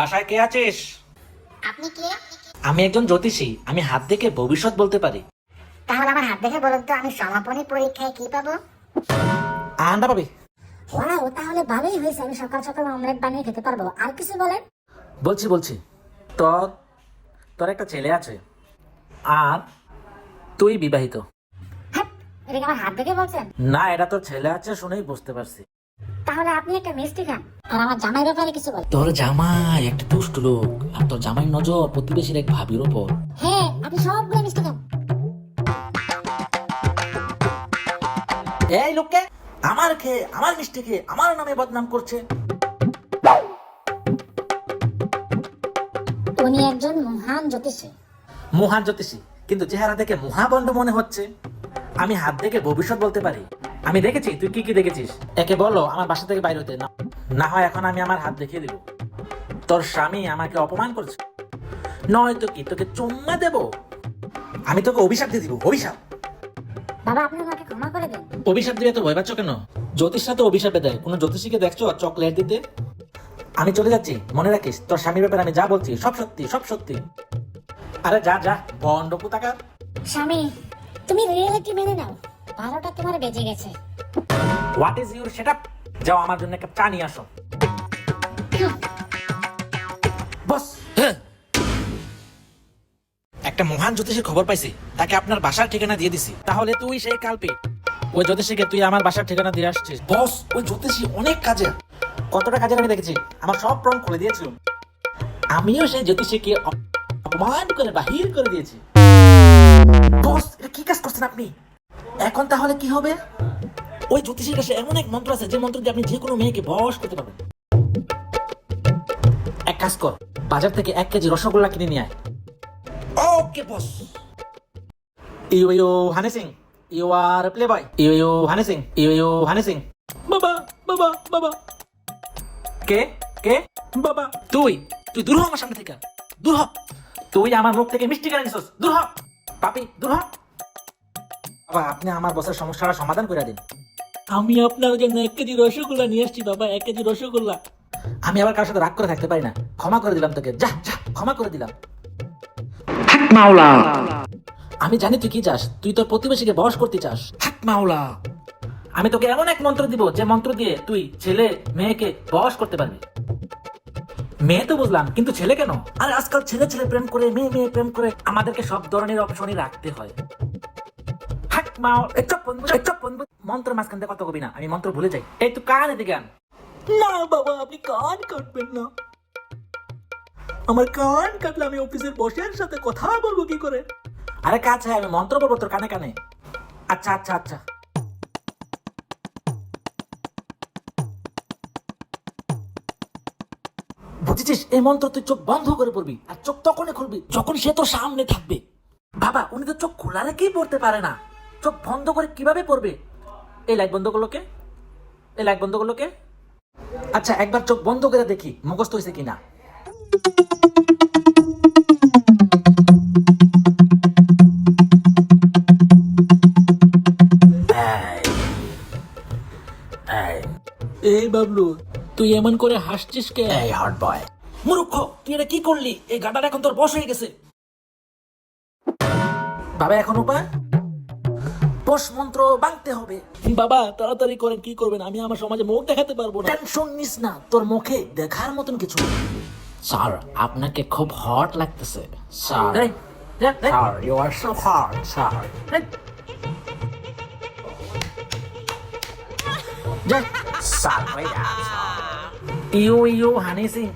বাসায় কে আছিস? আপনি কে? আমি একজন জ্যোতিষী আমি হাত দেখে ভবিষ্যৎ বলতে পারি। তাহলে আমার হাত দেখে বলুন তো আমি সমাপনী পরীক্ষায় কি পাবো? আন্ডা পাবি। ওয়াও তাহলে ভালোই হয়েছে আমি সকাল সকাল অমলেট বানিয়ে খেতে পারব। আর কিছু বলেন? বলছি বলছি। তোর তোর একটা ছেলে আছে। আর তুই বিবাহিত। হ্যাঁ এটা কি আমার হাত দেখে বলছেন? না এটা তোর ছেলে আছে শুনেই বুঝতে পারছি। তাহলে আপনি একটা মিষ্টি খান। আর আমার জামাই ব্যাপারে কিছু বলেন তোর জামাই একটা দুষ্ট লোক আর তোর জামাই নজর প্রতিবেশীর এক ভাবির ওপর। হ্যাঁ আপনি সবগুলো মিষ্টি খান। এই লোককে আমার খেয়ে আমার মিষ্টি খেয়ে আমার নামে বদনাম করছে। উনি একজন মহান জ্যোতিষী। মহান জ্যোতিষী কিন্তু চেহারা দেখে মহাবন্ড মনে হচ্ছে। আমি হাত দেখে ভবিষ্যৎ বলতে পারি। আমি দেখেছি তুই কি কি দেখেছিস? একে বলো আমার বাসা থেকে বাইরে হতে না। না হয় এখন আমি আমার হাত দেখিয়ে দিব। তোর স্বামী আমাকে অপমান করছে। নয়তো কি তোকে চুম্মা দেব? আমি তোকে অভিশাপ দিয়ে দিব অভিশাপ। বাবা আপনি আমাকে ক্ষমা করে দিন। অভিশাপ দিলে তো ভয় পাচ্ছ কেন? জ্যোতিষরা তো অভিশাপে দেয়। কোনো জ্যোতিষীকে দেখছ চকলেট দিতে? আমি চলে যাচ্ছি মনে রাখিস তোর স্বামীর ব্যাপারে আমি যা বলছি সব সত্যি সব সত্যি। আরে যা যা বন্ড পুতাকা স্বামী তুমি রিয়েলিটি মেনে নাও। বারোটা তোমার বেজে গেছে। What is your set up যাও আমার জন্য একটা চা নিয়ে আসো। বস। একটা মহান জ্যোতিষীর খবর পাইছি, তাকে আপনার বাসার ঠিকানা দিয়ে দিছি। তাহলে তুই সেই কালপি। ওই জ্যোতিষীকে তুই আমার বাসার ঠিকানা দিয়ে আসছিস। বস, ওই জ্যোতিষী অনেক কাজে। কতটা কাজের আমি দেখেছি, আমার সব প্রম খুলে দিয়েছিল। আমিও সেই জ্যোতিষীকে অপমান করে বাহির করে দিয়েছি। বস, এটা কি কাজ করছেন আপনি? এখন তাহলে কি হবে? ওই জ্যোতিষীর কাছে এমন এক মন্ত্র আছে যে মন্ত্র দিয়ে আপনি যে কোনো মেয়েকে বশ করতে পারবেন। এক কাজ কর বাজার থেকে এক কেজি রসগোল্লা কিনে নিয়ে আয়। Okay boss. You you Honey Singh. You are playboy you you Honey Singh. You you Honey Singh. বাবা বাবা বাবা। কে? কে? বাবা তুই তুই দূর হ আমার সামনে থেকে। দূর হ। তুই আমার মুখ থেকে মিষ্টি কেন নিছিস দূর হ। পাপি দূর হ। বাবা আপনি আমার বসের সমস্যাটা সমাধান করে দিন। আমি আপনার জন্য এক কেজি রসগোল্লা নিয়ে এসেছি বাবা এক কেজি রসগোল্লা। আমি আবার কারোর সাথে রাগ করে থাকতে পারি না। ক্ষমা করে দিলাম তোকে। যা যা ক্ষমা করে দিলাম। মাওলা। আমি জানি তুই কি চাস। তুই তোর প্রতিবেশীকে বস করতে চাস। মাওলা। আমি তোকে এমন এক মন্ত্র দিব যে মন্ত্র দিয়ে তুই ছেলে মেয়েকে বস করতে পারবি। মেয়ে তো বুঝলাম কিন্তু ছেলে কেন? আর আজকাল ছেলে ছেলে প্রেম করে মেয়ে মেয়ে প্রেম করে আমাদেরকে সব ধরনের অপশনই রাখতে হয়। মন্ত্র মাঝখান থেকে কত কবি না আমি মন্ত্র ভুলে যাই। এই তুই কান এদিকে আন। না বাবা আপনি কান কাটবেন না। আমার কান কাটলে আমি অফিসের বসের সাথে কথা বলব কি করে? আরে কাছে আমি মন্ত্র বলব তোর কানে কানে। আচ্ছা আচ্ছা আচ্ছা। বুঝেছিস এই মন্ত্র তুই চোখ বন্ধ করে পড়বি আর চোখ তখনই খুলবি যখন সে তোর সামনে থাকবে। বাবা উনি তো চোখ খোলা রেখেই পড়তে পারে না। চোখ বন্ধ করে কীভাবে পড়বে? এই লাইট বন্ধ করল কে? এই লাইট বন্ধ করল কে? আচ্ছা একবার চোখ বন্ধ করে দেখি মুখস্থ হয়েছে কিনা। এই বাবলু তুই এমন করে হাসছিস কে? এই হট বয় মূর্খ তুই এটা কি করলি? এই গাটার এখন তোর বস হয়ে গেছে। বাবা এখন উপায়? বস মন্ত্র বাঁধতে হবে। বাবা তাড়াতাড়ি করেন কি করবেন? আমি আমার সমাজে মুখ দেখাতে পারব না। টেনশন নিস না তোর মুখে দেখার মতন কিছু স্যার আপনাকে খুব হট লাগতেছে। Sir sir you are so hot sir. Sir you you Honey Singh.